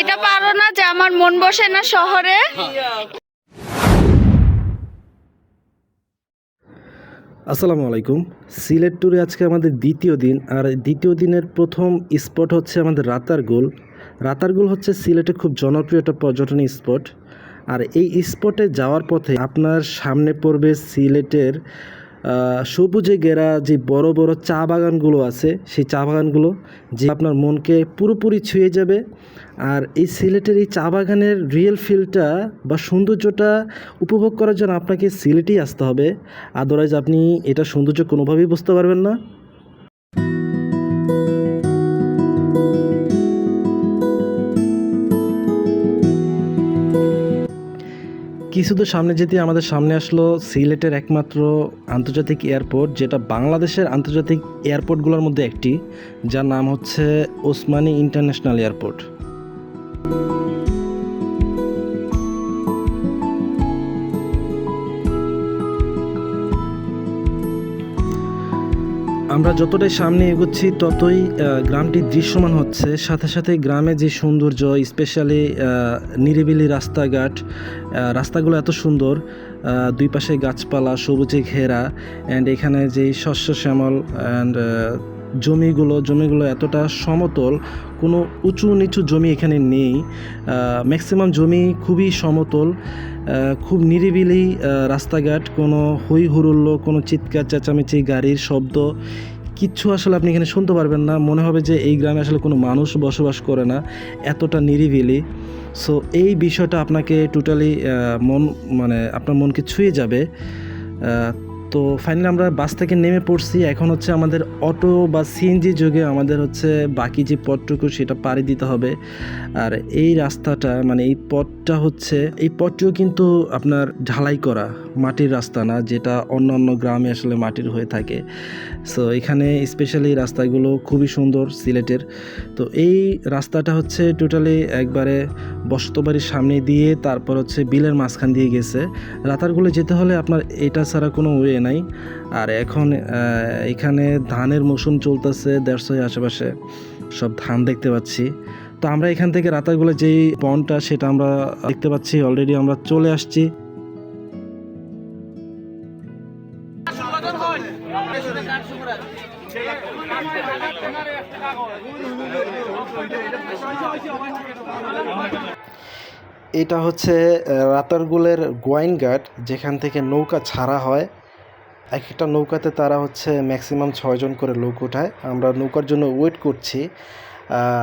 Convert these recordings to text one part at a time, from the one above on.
এটা পারো না যে আমার মন বসে না শহরে। আসসালামু আলাইকুম। সিলেট ট্যুরে আজকে আমাদের দ্বিতীয় দিন, আর দ্বিতীয় দিনের প্রথম স্পট হচ্ছে আমাদের রাতারগুল। রাতারগুল হচ্ছে সিলেটে খুব জনপ্রিয় একটা পর্যটন স্পট আর এই স্পটে যাওয়ার পথে আপনার সামনে পড়বে সিলেটের সবুজে ঘেরা যে বড় বড় চা বাগানগুলো আছে, সেই চা বাগানগুলো, যে আপনার মনকে পুরোপুরি ছুঁয়ে যাবে। আর এই সিলেটের এই চা বাগানের রিয়েল ফিলটা বা সৌন্দর্যটা উপভোগ করার জন্য আপনাকে সিলেটেই আসতে হবে। আদারওয়াইজ আপনি এটা সৌন্দর্য কোনোভাবেই বুঝতে পারবেন না। কিছু তো সামনে যেতে আমাদের সামনে আসলো সিলেটের একমাত্র আন্তর্জাতিক এয়ারপোর্ট, যেটা বাংলাদেশের আন্তর্জাতিক এয়ারপোর্টগুলোর মধ্যে একটি, যার নাম হচ্ছে ওসমানী ইন্টারন্যাশনাল এয়ারপোর্ট। আমরা যতটাই সামনে এগোচ্ছি, ততই গ্রামটি দৃশ্যমান হচ্ছে। সাথে সাথে গ্রামে যে সৌন্দর্য স্পেশালি নিরিবিলি রাস্তাঘাট রাস্তাগুলো এত সুন্দর। দুই পাশে গাছপালা, সবুজে ঘেরা অ্যান্ড এখানে যে শস্য শ্যামল অ্যান্ড জমিগুলো জমিগুলো এতটা সমতল, কোনো উঁচু নিচু জমি এখানে নেই। ম্যাক্সিমাম জমি খুবই সমতল খুব নিরিবিলি রাস্তাঘাট, কোনো হই হুরুল্লো কোনো চিৎকার, চেঁচামেচি, গাড়ির শব্দ, কিচ্ছু আসলে আপনি এখানে শুনতে পারবেন না। মনে হবে যে এই গ্রামে আসলে কোনো মানুষ বসবাস করে না, এতটা নিরিবিলি। সো এই বিষয়টা আপনাকে টোটালি মন মানে আপনার মনকে ছুঁয়ে যাবে। তো ফাইনালি আমরা বাস থেকে নেমে পড়ছি। এখন হচ্ছে আমাদের অটো বা সিএনজি যোগে আমাদের হচ্ছে বাকি যে পথটুকু সেটা পাড়ি দিতে হবে। আর এই রাস্তাটা মানে এই পথটা হচ্ছে, এই পথটিও কিন্তু আপনার ঢালাই করা, মাটির রাস্তা না, যেটা অন্য অন্য গ্রামে আসলে মাটির হয়ে থাকে। সো এখানে স্পেশালি রাস্তাগুলো খুবই সুন্দর সিলেটের। তো এই রাস্তাটা হচ্ছে টোটালি একবারে বসতবাড়ির সামনে দিয়ে তারপর হচ্ছে বিলের মাঝখান দিয়ে গেছে। রাতারগুলো যেতে হলে আপনার এটা ছাড়া কোনো ওয়ে নাই। আর এখন এখানে ধানের মৌসুম চলতেছে দেড়শোয় আশেপাশে সব ধান দেখতে পাচ্ছি। তো আমরা এখান থেকে রাতারগুলো যেই পনটা সেটা আমরা দেখতে পাচ্ছি অলরেডি আমরা চলে আসছি। এটা হচ্ছে রাতারগুলের গোয়াইনঘাট, যেখান থেকে নৌকা ছাড়া হয়। এক একটা নৌকাতে তারা হচ্ছে ম্যাক্সিমাম ছয়জন করে লোক ওঠায় আমরা নৌকার জন্য ওয়েট করছি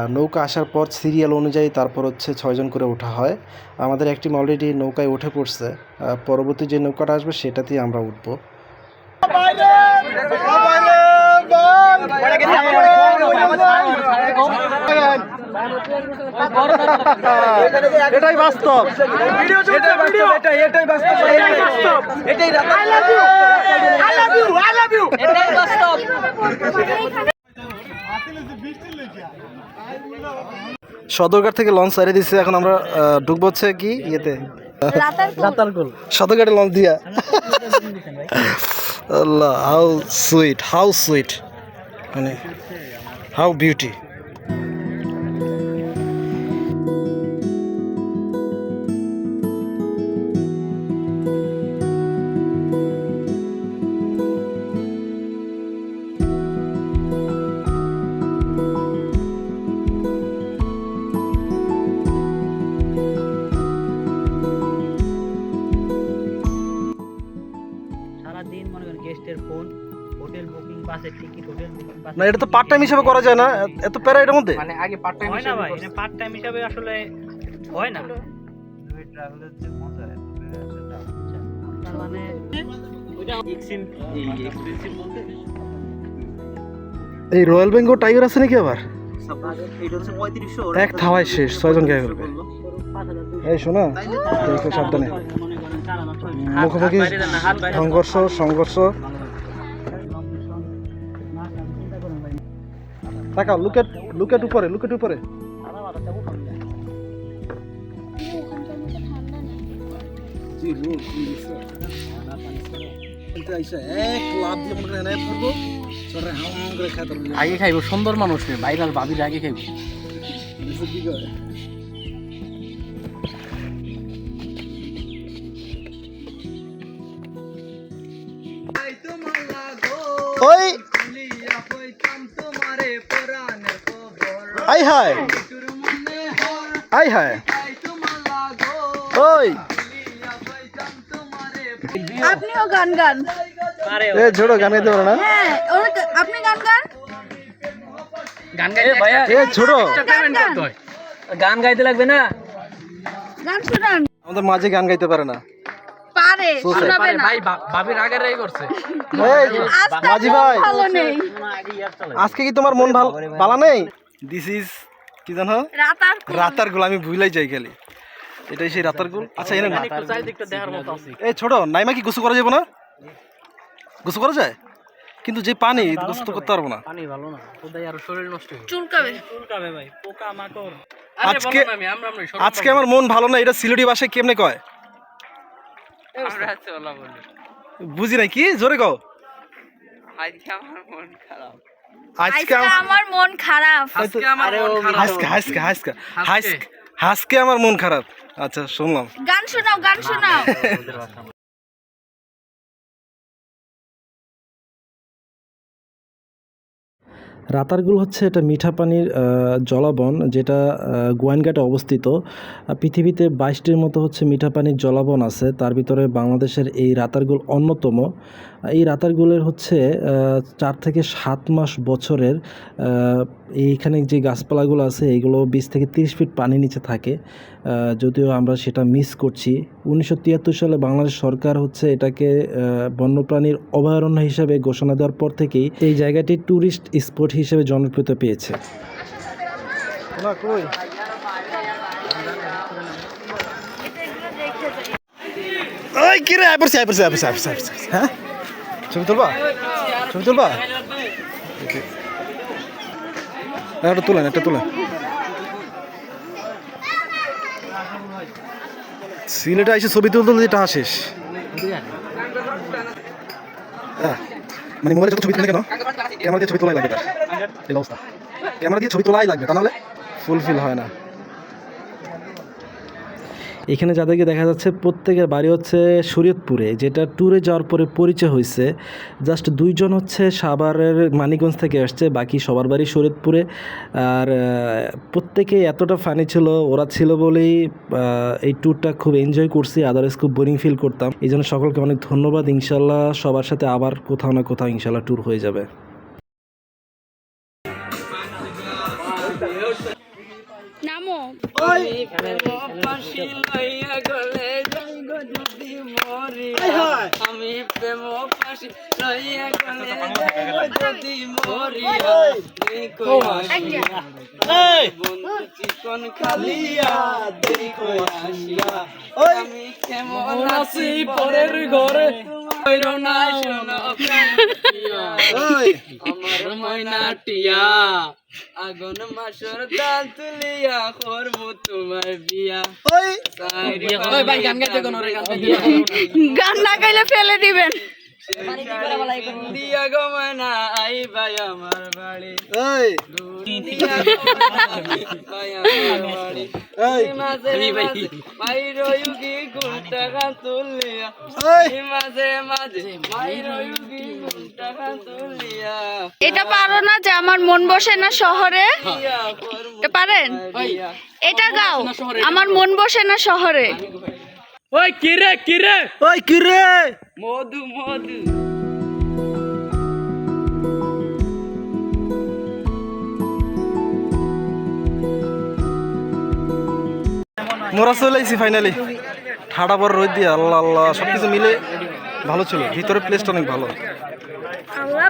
নৌকা আসার পর সিরিয়াল অনুযায়ী তারপর হচ্ছে ছয়জন করে ওঠা হয় আমাদের একটি অলরেডি নৌকায় উঠে পড়ছে পরবর্তী যে নৌকাটা আসবে সেটাতেই আমরা উঠবো এটাই বাস্তব। এটাই বাস্তব এটাই এটাই বাস্তব। এটাই I love you I love you I love you এটাই বাস্তব। সদরঘাট থেকে লঞ্চ সারিয়ে দিচ্ছে এখন আমরা ঢুকবো হচ্ছে কি ইয়েতে? সদরঘাটে লঞ্চ দিয়া। আল্লাহ হাউ সুইট হাউ সুইট মানে হাউ বিউটি মনে করেন গেস্টের ফোন হোটেল বুকিং বাসের টিকিট হোটেল বুকিং বাস না এটা তো পার্ট টাইম হিসেবে করা যায় না? এত প্যারা এটার মধ্যে? মানে আগে পার্ট টাইম হয় না ভাই এটা পার্ট টাইম হিসাবে আসলে হয় না। তার মানে এই রয়্যাল বেঙ্গল টাইগার আছে নাকি আবার? এক থাওয়ায় শেষ ছয়জন করবে এই শোনা সাবধানে। মুখোমুখি সংঘর্ষ সংঘর্ষ। তাকাও লুকেট লুকেট উপরে লুকেট উপরে। আগে খাইবো সুন্দর মানুষ ভাইরাল ভাবির আগে খাইবো। ওই। আই হায়। আই হায়। ওই। আপনিও গান গান। এ ছোট গান গাইতে পারে না? হ্যাঁ আপনি গান গান? গান গাইতে ভাইয়া এ ছোট গান গাইতে লাগবে না? গান শোনান। আমাদের মাঝে গান গাইতে পারে না। পারে শোনাবে না। ভাই ভাবির আগে রাই করছে। মাঝি ভাই। ভালো নেই। আজকে কি তোমার মন ভালো ভালো নেই? দিস ইজ কি জানো? রাতার রাতার গুল আমি ভুলাই যাই খালি। এটাই সেই রাতার গুল আচ্ছা এনে না একটু চারিদিকটা দেখার মতো। আছে এই ছোট নাইমা কি গোসু করা যাবে না? গুসু করা যায়? কিন্তু যে পানি গোসু তো করতে পারব না। পানি ভালো না। কোথায় আর শরীর নষ্ট চুলকাবে। চুলকাবে ভাই। পোকা মাকড় আজকে আজকে আমার মন ভালো না এটা সিলেটি ভাষায় কেমনে কয়? বুঝি নাই কি জোরে কও আজকে আমার মন খারাপ আজকে আজকে আমার মন খারাপ আজকে আমার মন খারাপ হাসকে হাসকে হাসকে হাসকে হাসকে আমার মন খারাপ আচ্ছা শুনলাম গান শোনাও গান শোনাও রাতারগুল হচ্ছে এটা মিঠা পানির জলাবন যেটা আহ, গোয়াইনঘাটে অবস্থিত। পৃথিবীতে বাইশটির মতো হচ্ছে মিঠা পানির জলাবন আছে। তার ভিতরে বাংলাদেশের এই রাতারগুল অন্যতম। এই রাতারগুলের হচ্ছে চার থেকে সাত মাস বছরের এইখানে যে গাছপালাগুলো আছে এইগুলো বিশ থেকে তিরিশ ফিট পানি নিচে থাকে। যদিও আমরা সেটা মিস করছি। উনিশশো সালে বাংলাদেশ সরকার হচ্ছে এটাকে বন্যপ্রাণীর অভয়ারণ্য হিসাবে ঘোষণা দেওয়ার পর থেকেই এই জায়গাটি ট্যুরিস্ট স্পট হিসেবে জনপ্রিয়তা পেয়েছে। হ্যাঁ? ছবি তুলবা? ছবি তুলবা? একটা তুলেন একটা তুলেন। সিলেটে এসে ছবি তুলতে তুলতে শেষ। হ্যাঁ, মানে মোবাইলে যত ছবি তুলে কেন ক্যামেরা দিয়ে ছবি তোলাই তার। এই অবস্থা। ক্যামেরা দিয়ে ছবি তোলাই লাগবে ফুলফিল হয় না। এখানে যাদেরকে দেখা যাচ্ছে প্রত্যেকের বাড়ি হচ্ছে শরীয়তপুরে যেটা ট্যুরে যাওয়ার পরে পরিচয় হয়েছে। জাস্ট দুইজন হচ্ছে সাভারের মানিকগঞ্জ থেকে আসছে বাকি সবার বাড়ি শরীয়তপুরে। আর প্রত্যেকে এতটা ফানি ছিল ওরা ছিল বলেই এই ট্যুরটা খুব এনজয় করছি আদারওয়াইজ খুব বোরিং ফিল করতাম। এই জন্য সকলকে অনেক ধন্যবাদ ইনশাল্লাহ সবার সাথে আবার কোথাও না কোথাও ইনশাল্লাহ ট্যুর হয়ে যাবে। নামো। আমি প্রেম ফাঁসি লইয়া গলে যদি মরি চিকন খালিয়া দেখো আসিয়া। আমি কেমন আছি পরের ঘরে। না শোনো। আমার ময়নাটিয়া আগুন মাসর দাল তুলিয়া করব তোমার বিয়া। ওই। গান গাইতে কোন রে গান গান না গাইলে ফেলে দিবেন। দিয়া গো ময়না আমার বাড়ি। দিয়া ভাই আমার বাড়ি। মাঝে মাঝে মাইর ইউগি গুলটা গান তুলিয়া মাঝে মাঝে মাইর ইউগি গুলটা গান তুলিয়া এটা পারো না যে আমার মন বসে না শহরে? এটা পারেন? এটা গাও। আমার মন বসে না শহরে। ওই কিরে কিরে ওই কি রে? মধু মধু। মোরা চলে আইছি ফাইনালি ঠাডা পর রোদ দিয়ে আল্লাহ আল্লাহ সব কিছু মিলে ভালো ছিল। ভিতরে প্লেসটা অনেক ভালো। আল্লাহ